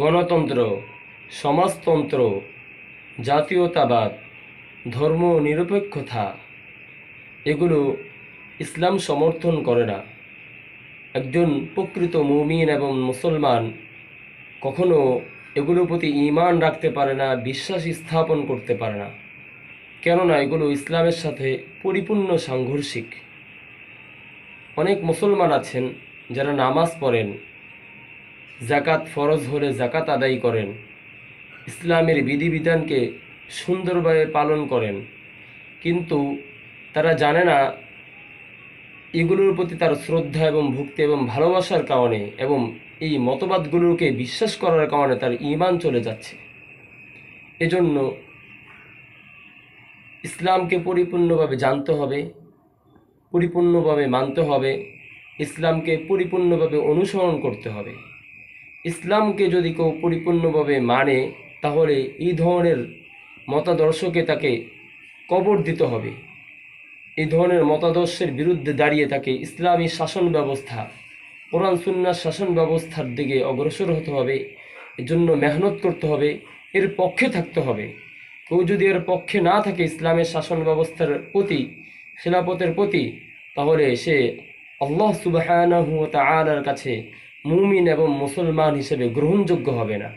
গণতন্ত্র, সমাজতন্ত্র, জাতীয়তাবাদ, ধর্ম নিরপেক্ষতা, এগুলো ইসলাম সমর্থন করে না। একজন প্রকৃত মুমিন এবং মুসলমান কখনো এগুলোর প্রতি ঈমান রাখতে পারে না, বিশ্বাস স্থাপন করতে পারে না। কেননা এগুলো ইসলামের সাথে পরিপূর্ণ সাংঘর্ষিক। অনেক মুসলমান আছেন যারা নামাজ পড়েন জাকাত ফরজ হলে জাকাত আদায় করেন। ইসলামের বিধিবিধানকে সুন্দরভাবে পালন করেন। কিন্তু তারা জানে না এগুলোর প্রতি তার শ্রদ্ধা এবং ভক্তি এবং ভালোবাসার কারণে এবং এই মতবাদগুলোকে বিশ্বাস করার কারণে তার ইমান চলে যাচ্ছে। এজন্য ইসলামকে পরিপূর্ণভাবে জানতে হবে, পরিপূর্ণভাবে মানতে হবে, ইসলামকে পরিপূর্ণভাবে অনুসরণ করতে হবে। ইসলামকে যদি কেউ পরিপূর্ণভাবে মানে তাহলে এই ধরনের মতাদর্শকে তাকে কবর দিতে হবে। এই ধরনের মতাদর্শের বিরুদ্ধে দাঁড়িয়ে তাকে ইসলামী শাসন ব্যবস্থা, কোরআন সুন্নার শাসন ব্যবস্থার দিকে অগ্রসর হতে হবে। এর জন্য মেহনত করতে হবে, এর পক্ষে থাকতে হবে। কেউ যদি এর পক্ষে না থাকে ইসলামের শাসন ব্যবস্থার প্রতি, খিলাফতের প্রতি, তাহলে সে আল্লাহ সুবাহ কাছে মুমিন এবং মুসলমান হিসেবে গ্রহণযোগ্য হবে না।